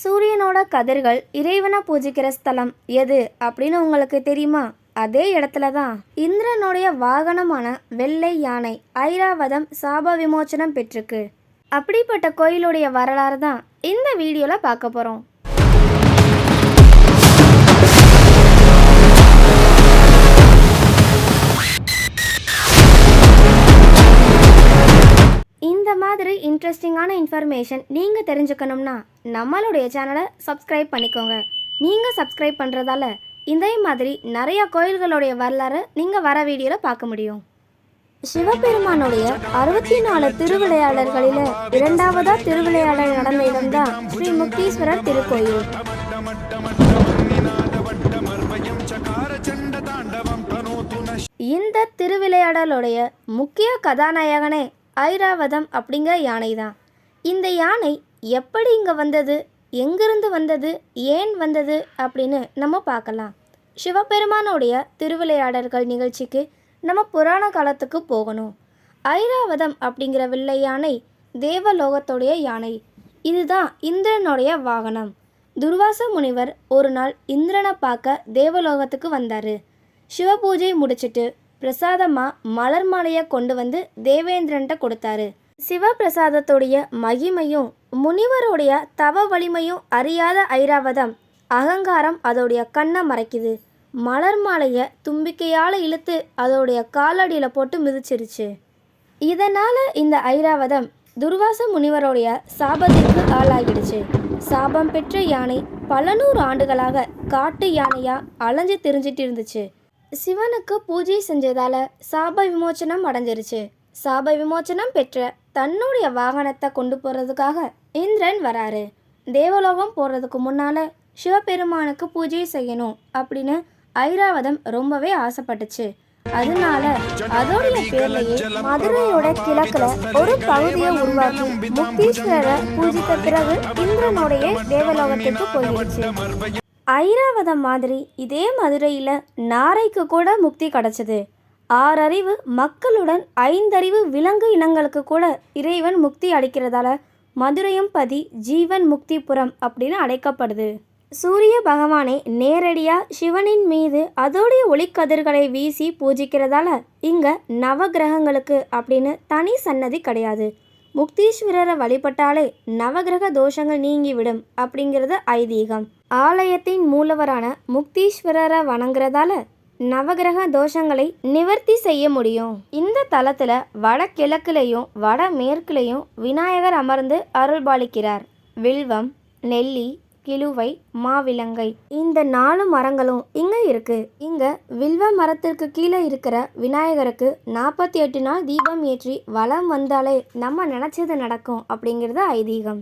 சூரியனோட கதிர்கள் இறைவனை பூஜிக்கிற ஸ்தலம் எது அப்படின்னு உங்களுக்கு தெரியுமா? அதே இடத்துல தான் இந்திரனுடைய வாகனமான வெள்ளை யானை ஐராவதம் சாப விமோச்சனம் பெற்றுக்கு அப்படிப்பட்ட கோயிலுடைய வரலாறு தான் இந்த வீடியோவில் பார்க்க போகிறோம் மாதிரி இன்ட்ரெஸ்டிங்கான இன்ஃபர்மேஷன் நீங்கள் தெரிஞ்சுக்கணும்னா நம்மளுடைய சேனலை சப்ஸ்கிரைப் பண்ணிக்கோங்க. நீங்கள் சப்ஸ்கிரைப் பண்ணுறதால இதே மாதிரி நிறைய கோயில்களுடைய வரலாறு நீங்கள் வர வீடியோவில் பார்க்க முடியும். சிவபெருமானுடைய அறுபத்தி நாலு திருவிளையாடல்களில் இரண்டாவதா திருவிளையாடல் நடந்த இடம்தான் ஸ்ரீ முக்தீஸ்வரர் திருக்கோயில். இந்த திருவிளையாடலுடைய முக்கிய கதாநாயகனே ஐராவதம் அப்படிங்கிற யானை தான் இந்த யானை எப்படி இங்கே வந்தது? எங்கிருந்து வந்தது? ஏன் வந்தது? அப்படின்னு நம்ம பார்க்கலாம். சிவபெருமானுடைய திருவிளையாடல்கள் நிகழ்ச்சிக்கு நம்ம புராண காலத்துக்கு போகணும். ஐராவதம் அப்படிங்கிற வில்லை யானை தேவலோகத்துடைய யானை. இதுதான் இந்திரனுடைய வாகனம். துர்வாச முனிவர் ஒரு நாள் இந்திரனை பார்க்க தேவலோகத்துக்கு வந்தார். சிவபூஜை முடிச்சிட்டு பிரசாதமாக மலர் மாலையை கொண்டு வந்து தேவேந்திரன்ட்ட கொடுத்தாரு. சிவபிரசாதத்துடைய மகிமையும் முனிவருடைய தவ வலிமையும் அறியாத ஐராவதம் அகங்காரம் அதோடைய கண்ணை மறைக்குது. மலர் மாலையை தும்பிக்கையால் இழுத்து அதோடைய காலடியில் போட்டு மிதிச்சிருச்சு. இதனால் இந்த ஐராவதம் துர்வாச முனிவருடைய சாபத்திற்கு ஆளாகிடுச்சு. சாபம் பெற்ற யானை பல நூறு ஆண்டுகளாக காட்டு யானையாக அலைஞ்சு திரிஞ்சிட்டு இருந்துச்சு. சிவனுக்கு பூஜை செஞ்சதால சாப விமோச்சனம் அடைஞ்சிருச்சு. சாப விமோச்சனம் பெற்ற தன்னுடைய வாகனத்தை கொண்டு போகிறதுக்காக இந்திரன் வராரு. தேவலோகம் போகிறதுக்கு முன்னால் சிவபெருமானுக்கு பூஜை செய்யணும் அப்படின்னு ஐராவதம் ரொம்பவே ஆசைப்பட்டுச்சு. அதனால அதோடைய பேர்லயே மதுரையோட கிழக்குல ஒரு பகுதியை உருவாக்கி முக்தீஸ்வரரை பூஜித்த பிறகு இந்திரனுடைய தேவலோகத்துக்கு போயிடுச்சு ஐராவதம் மாதிரி இதே மதுரையில் நாரைக்கு கூட முக்தி கிடச்சிது. ஆறறிவு மக்களுடன் ஐந்தறிவு விலங்கு இனங்களுக்கு கூட இறைவன் முக்தி அளிக்கிறதால மதுரையும் பதி ஜீவன் முக்திபுரம் அப்படின்னு அழைக்கப்படுது. சூரிய பகவானை நேரடியாக சிவனின் மீது அதோடைய ஒளிக்கதிர்களை வீசி பூஜிக்கிறதால இங்கே நவகிரகங்களுக்கு அப்படின்னு தனி சன்னதி கிடையாது. முக்தீஸ்வரரை வழிபட்டாலே நவகிரக தோஷங்கள் நீங்கிவிடும் அப்படிங்கிறது ஐதீகம். ஆலயத்தின் மூலவரான முக்தீஸ்வரரை வணங்குறதால நவகிரக தோஷங்களை நிவர்த்தி செய்ய முடியும். இந்த தலத்துல வடகிழக்குலையும் வடமேற்குலையும் விநாயகர் அமர்ந்து அருள்பாலிக்கிறார். வில்வம் நெல்லி கிலுவை மாவிலங்கை. இந்த நாலு மரங்களும் இங்க இருக்கு. இங்க வில்வ மரத்திற்கு கீழே இருக்கிற விநாயகருக்கு நாற்பத்தி எட்டு நாள் தீபம் ஏற்றி வலம் வந்தாலே நம்ம நினைச்சது நடக்கும் அப்படிங்கிறது ஐதீகம்.